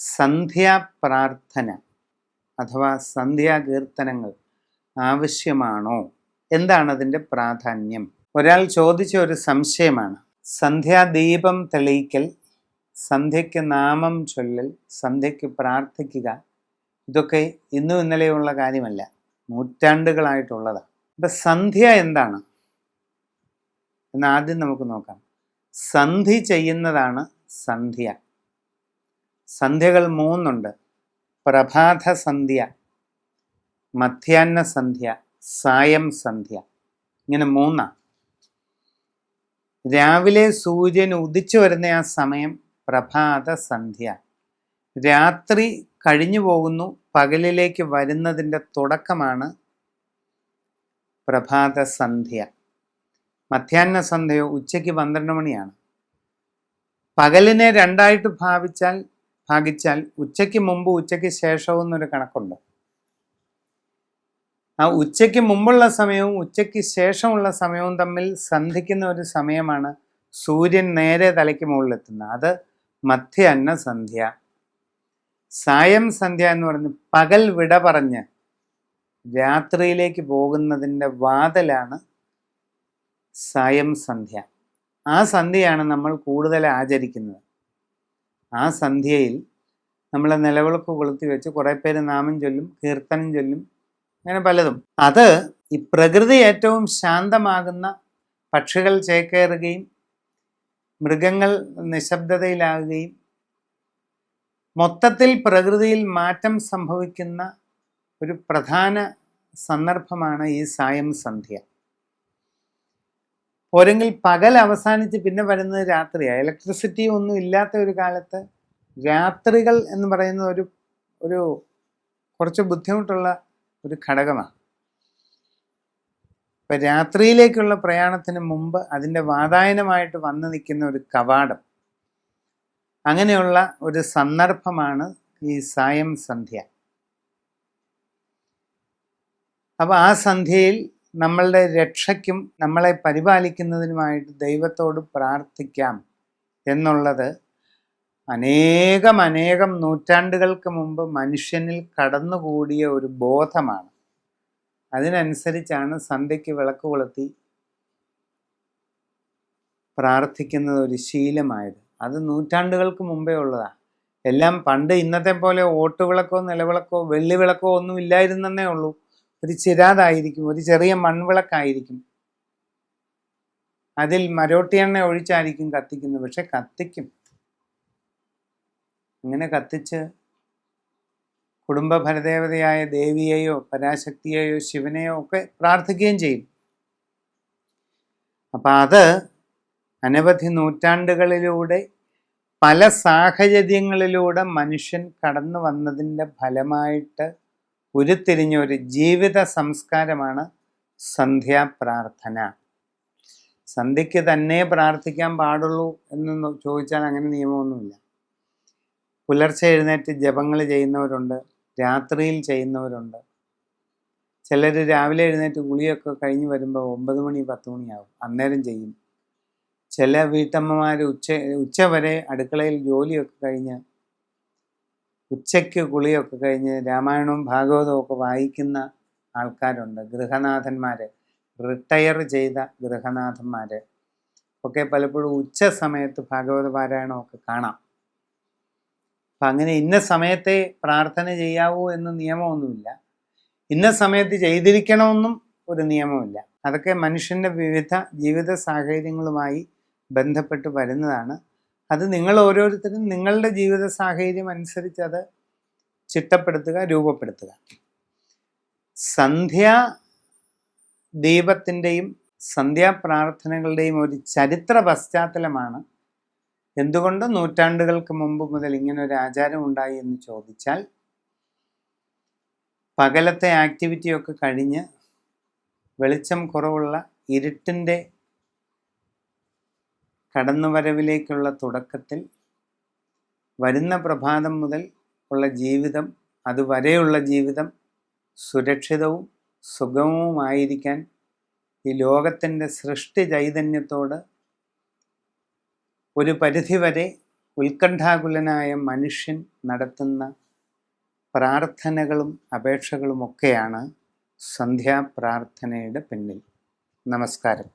സന്ധ്യാപ്രാർത്ഥന അഥവാ സന്ധ്യാകീർത്തനങ്ങൾ ആവശ്യമാണോ? എന്താണ് അതിന്റെ പ്രാധാന്യം? ഒരാൾ ചോദിച്ച ഒരു സംശയമാണ്. സന്ധ്യാദീപം തെളിയിക്കൽ സന്ധ്യയ്ക്ക് നാമം ചൊല്ലൽ സന്ധ്യയ്ക്ക് പ്രാർത്ഥിക്കുക ഇതൊക്കെ ഇന്നും ഇന്നലെയുള്ള കാര്യമല്ല. നൂറ്റാണ്ടുകളായിട്ടുള്ളതാണ് ഇപ്പം സന്ധ്യ എന്താണ്? എന്ന് ആദ്യം നമുക്ക് നോക്കാം. സന്ധി ചെയ്യുന്നതാണ് സന്ധ്യ. സന്ധ്യകൾ മൂന്നുണ്ട്. പ്രഭാത സന്ധ്യ മധ്യാഹ്ന സന്ധ്യ സായം സന്ധ്യ. ഇങ്ങനെ മൂന്നാണ് രാവിലെ സൂര്യൻ ഉദിച്ചു വരുന്ന ആ സമയം പ്രഭാത സന്ധ്യ രാത്രി കഴിഞ്ഞു പോകുന്നു പകലിലേക്ക് വരുന്നതിന്റെ തുടക്കമാണ് പ്രഭാത സന്ധ്യ മധ്യാഹ്ന സന്ധ്യയോ ഉച്ചയ്ക്ക് പന്ത്രണ്ട് മണിയാണ്. പകലിനെ രണ്ടായിട്ട് ഭാവിച്ചാൽ ഭാഗിച്ചാൽ ഉച്ചയ്ക്ക് മുമ്പ് ഉച്ചയ്ക്ക് ശേഷവും എന്നൊരു കണക്കുണ്ട്. ആ ഉച്ചയ്ക്ക് മുമ്പുള്ള സമയവും ഉച്ചയ്ക്ക് ശേഷമുള്ള സമയവും തമ്മിൽ സന്ധിക്കുന്ന ഒരു സമയമാണ് സൂര്യൻ നേരെ തലയ്ക്ക് മുകളിലെത്തുന്നത്. അത് മധ്യാന്ന സന്ധ്യ. സായം സന്ധ്യ എന്ന് പറഞ്ഞ് പകൽ വിട പറഞ്ഞ് രാത്രിയിലേക്ക് പോകുന്നതിന്റെ വാതലാണ് സായം സന്ധ്യ. ആ സന്ധ്യയാണ് നമ്മൾ കൂടുതൽ ആചരിക്കുന്നത്. ആ സന്ധ്യയിൽ നമ്മൾ നിലവിളപ്പ് കൊളുത്തി വെച്ച് കുറേ പേര് നാമം ചൊല്ലും കീർത്തനം ചൊല്ലും അങ്ങനെ പലതും. അത് ഈ പ്രകൃതി ഏറ്റവും ശാന്തമാകുന്ന പക്ഷികൾ ചേക്കേറുകയും മൃഗങ്ങൾ നിശബ്ദതയിലാകുകയും മൊത്തത്തിൽ പ്രകൃതിയിൽ മാറ്റം സംഭവിക്കുന്ന ഒരു പ്രധാന സന്ദർഭമാണ് ഈ സായം സന്ധ്യ. പോരെങ്കിൽ പകൽ അവസാനിച്ച് പിന്നെ വരുന്നത് രാത്രിയാണ് ഇലക്ട്രിസിറ്റി ഒന്നും ഇല്ലാത്ത ഒരു കാലത്ത് രാത്രികൾ എന്ന് പറയുന്ന ഒരു ഒരു കുറച്ച് ബുദ്ധിമുട്ടുള്ള ഒരു ഘടകമാണ്. ഇപ്പം രാത്രിയിലേക്കുള്ള പ്രയാണത്തിന് മുമ്പ് അതിന്റെ വാതായനമായിട്ട് വന്നു നിൽക്കുന്ന ഒരു കവാടം. അങ്ങനെയുള്ള ഒരു സന്ദർഭമാണ് ഈ സായം സന്ധ്യ. അപ്പോൾ ആ സന്ധ്യയിൽ നമ്മളുടെ രക്ഷയ്ക്കും നമ്മളെ പരിപാലിക്കുന്നതിനുമായിട്ട് ദൈവത്തോട് പ്രാർത്ഥിക്കാം എന്നുള്ളത് അനേകം അനേകം നൂറ്റാണ്ടുകൾക്ക് മുമ്പ് മനുഷ്യനിൽ കടന്നുകൂടിയ ഒരു ബോധമാണ്. അതിനനുസരിച്ചാണ് സന്ധ്യയ്ക്ക് വിളക്ക് കൊളുത്തി പ്രാർത്ഥിക്കുന്നത് ഒരു ശീലമായത്. അത് നൂറ്റാണ്ടുകൾക്ക് മുമ്പേ ഉള്ളതാണ് എല്ലാം പണ്ട് ഇന്നത്തെ പോലെ ഓട്ടുവിളക്കോ നിലവിളക്കോ വെള്ളി വിളക്കോ ഒന്നും ഇല്ലായിരുന്നേ ഉള്ളൂ. ഒരു ചിരാതായിരിക്കും ഒരു ചെറിയ മൺവിളക്കായിരിക്കും. അതിൽ മരോട്ടി മരോട്ടിയെണ്ണ ഒഴിച്ചായിരിക്കും കത്തിക്കുന്നത്. പക്ഷെ കത്തിക്കും. അങ്ങനെ കത്തിച്ച് കുടുംബ ഫലദേവതയായ ദേവിയെയോ പരാശക്തിയെയോ ശിവനെയോ ഒക്കെ പ്രാർത്ഥിക്കുകയും ചെയ്യും. അപ്പം അത് അനവധി നൂറ്റാണ്ടുകളിലൂടെ പല സാഹചര്യങ്ങളിലൂടെ മനുഷ്യൻ കടന്നു വന്നതിന്റെ ഫലമായിട്ട് ഉരുത്തിരിഞ്ഞ ഒരു ജീവിത സംസ്കാരമാണ് സന്ധ്യാപ്രാർത്ഥന. സന്ധ്യയ്ക്ക് തന്നെ പ്രാർത്ഥിക്കാൻ പാടുള്ളൂ എന്ന് ചോദിച്ചാൽ അങ്ങനെ നിയമമൊന്നുമില്ല. പുലർച്ചെ എഴുന്നേറ്റ് ജപങ്ങൾ ചെയ്യുന്നവരുണ്ട് രാത്രിയിൽ ചെയ്യുന്നവരുണ്ട്. ചിലർ രാവിലെ എഴുന്നേറ്റ് കുളിയൊക്കെ കഴിഞ്ഞ് വരുമ്പോൾ ഒമ്പത് മണി പത്ത് മണിയാവും അന്നേരം ചെയ്യും. ചില വീട്ടമ്മമാർ ഉച്ച ഉച്ച വരെ അടുക്കളയിൽ ജോലിയൊക്കെ കഴിഞ്ഞ് ഉച്ചയ്ക്ക് കുളിയൊക്കെ കഴിഞ്ഞ് രാമായണവും ഭാഗവതവും ഒക്കെ വായിക്കുന്ന ആൾക്കാരുണ്ട് ഗൃഹനാഥന്മാർ റിട്ടയർ ചെയ്ത ഗൃഹനാഥന്മാർ ഒക്കെ പലപ്പോഴും ഉച്ച സമയത്ത് ഭാഗവത പാരായണമൊക്കെ കാണാം. അപ്പം അങ്ങനെ ഇന്ന സമയത്തെ പ്രാർത്ഥന ചെയ്യാവൂ എന്ന് നിയമമൊന്നുമില്ല. ഇന്ന സമയത്ത് ചെയ്തിരിക്കണമെന്നും ഒരു നിയമമില്ല. അതൊക്കെ മനുഷ്യന്റെ വിവിധ ജീവിത സാഹചര്യങ്ങളുമായി ബന്ധപ്പെട്ട് വരുന്നതാണ്. അത് നിങ്ങൾ ഓരോരുത്തരും നിങ്ങളുടെ ജീവിത സാഹചര്യം അനുസരിച്ച് അത് ചിട്ടപ്പെടുത്തുക രൂപപ്പെടുത്തുക. സന്ധ്യാ ദീപത്തിന്റെയും സന്ധ്യാപ്രാർത്ഥനകളുടെയും ഒരു ചരിത്ര പശ്ചാത്തലമാണ് എന്തുകൊണ്ട് നൂറ്റാണ്ടുകൾക്ക് മുമ്പ് മുതൽ ഇങ്ങനെ ഒരു ആചാരം ഉണ്ടായി എന്ന് ചോദിച്ചാൽ പകലത്തെ ആക്ടിവിറ്റിയൊക്കെ കഴിഞ്ഞ് വെളിച്ചം കുറവുള്ള ഇരുട്ടിന്റെ കടന്നുവരവിലേക്കുള്ള തുടക്കത്തിൽ വരുന്ന പ്രഭാതം മുതൽ ഉള്ള ജീവിതം അതുവരെയുള്ള ജീവിതം സുരക്ഷിതവും സുഗമവുമായിരിക്കാൻ ഈ ലോകത്തിന്റെ സൃഷ്ടി ചൈതന്യത്തോട് ഒരു പരിധിവരെ ഉത്കണ്ഠാകുലനായ മനുഷ്യൻ നടത്തുന്ന പ്രാർത്ഥനകളും അപേക്ഷകളുമൊക്കെയാണ് സന്ധ്യാപ്രാർത്ഥനയുടെ പിന്നിൽ. നമസ്കാരം.